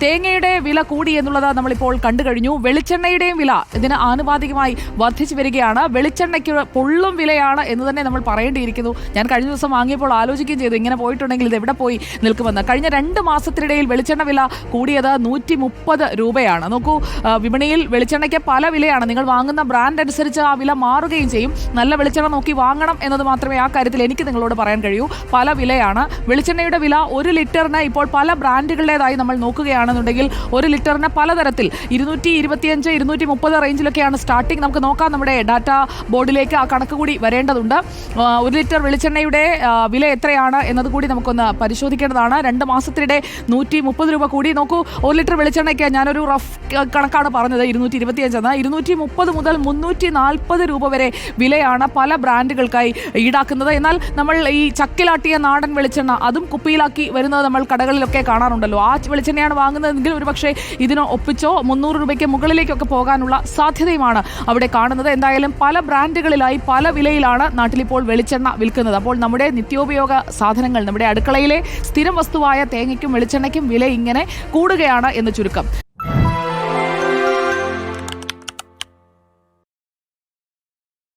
തേങ്ങയുടെ വില കൂടി എന്നുള്ളത് നമ്മളിപ്പോൾ കണ്ടു കഴിഞ്ഞു. വെളിച്ചെണ്ണയുടെയും വില ഇതിന് ആനുപാതികമായി വർദ്ധിച്ചു വരികയാണ്. വെളിച്ചെണ്ണയ്ക്ക് പൊള്ളും വിലയാണ് എന്ന് തന്നെ നമ്മൾ പറയേണ്ടിയിരിക്കുന്നു. ഞാൻ കഴിഞ്ഞ ദിവസം വാങ്ങിയപ്പോൾ ആലോചിക്കുകയും ചെയ്തു. ഇങ്ങനെ പോയിട്ടുണ്ടെങ്കിൽ ഇത് എവിടെ പോയി നിൽക്കുമെന്ന്. കഴിഞ്ഞ രണ്ട് മാസത്തിനിടയിൽ വെളിച്ചെണ്ണ വില കൂടിയത് നൂറ്റി മുപ്പത് രൂപയാണ്. നോക്കൂ വിപണിയിൽ വെളിച്ചെണ്ണയ്ക്ക് പല വിലയാണ്. നിങ്ങൾ വാങ്ങുന്ന ബ്രാൻഡ് അനുസരിച്ച് ആ വില മാറുകയും ചെയ്യും. നല്ല വെളിച്ചെണ്ണ നോക്കി വാങ്ങണം എന്നത് മാത്രമേ ആ കാര്യത്തിൽ എനിക്ക് നിങ്ങളോട് പറയാൻ കഴിയൂ. പല വിലയാണ്. വെളിച്ചെണ്ണയുടെ വില ഒരു ലിറ്ററിന് ഇപ്പോൾ പല ബ്രാൻഡുകളുടേതായി നമ്മൾ നോക്കുകയാണെന്നുണ്ടെങ്കിൽ ഒരു ലിറ്ററിന് പലതരത്തിൽ ഇരുന്നൂറ്റി ഇരുപത്തിയഞ്ച് ഇരുന്നൂറ്റി മുപ്പത് റേഞ്ചിലൊക്കെയാണ് സ്റ്റാർട്ടിംഗ് നമുക്ക് നോക്കാം നമ്മുടെ ഡാറ്റ ബോർഡിലേക്ക് ആ കണക്ക് കൂടി വരേണ്ടതുണ്ട്. ഒരു ലിറ്റർ വെളിച്ചെണ്ണയുടെ വില എത്രയാണ് എന്നത് കൂടി നമുക്കൊന്ന് പരിശോധിക്കേണ്ടതാണ്. രണ്ട് മാസത്തിനിടെ നൂറ്റി മുപ്പത് രൂപ കൂടി. നോക്കൂ ഒരു ലിറ്റർ വെളിച്ചെണ്ണയ്ക്ക് ഞാനൊരു റഫ് കണക്കാണ് പറഞ്ഞത് ഇരുന്നൂറ്റി ഇരുപത്തിയഞ്ചെന്ന് ഇരുന്നൂറ്റി മുപ്പത് മുതൽ മുന്നൂറ്റി നാൽപ്പത് രൂപ വരെ വിലയാണ് പല ബ്രാൻഡുകൾക്കായി ഈടാക്കുന്നത്. എന്നാൽ നമ്മൾ ഈ ചക്കിലാട്ടിയ നാടൻ വെളിച്ചെണ്ണ അതും കുപ്പിയിലാക്കി വരുന്നത് നമ്മൾ കടകളിലൊക്കെ കാണാറുണ്ടല്ലോ. ആ വെളിച്ചെണ്ണയാണ് വാങ്ങുന്നതെങ്കിൽ ഒരുപക്ഷെ ഇതിന് ഒപ്പിച്ചോ മുന്നൂറ് രൂപയ്ക്ക് മുകളിലേക്കൊക്കെ പോകാനുള്ള സാധ്യതയുമാണ് അവിടെ കാണുന്നത്. എന്തായാലും പല ബ്രാൻഡുകളിലായി പല വിലയിലാണ് നാട്ടിലിപ്പോൾ വെളിച്ചെണ്ണ വിൽക്കുന്നത്. അപ്പോൾ നമ്മുടെ നിത്യോപയോഗ സാധനങ്ങൾ നമ്മുടെ അടുക്കളയിലെ സ്ഥിരം വസ്തുവായ തേങ്ങയ്ക്കും വെളിച്ചെണ്ണയ്ക്കും വില ഇങ്ങനെ കൂടുകയാണ് എന്ന് ചുരുക്കം.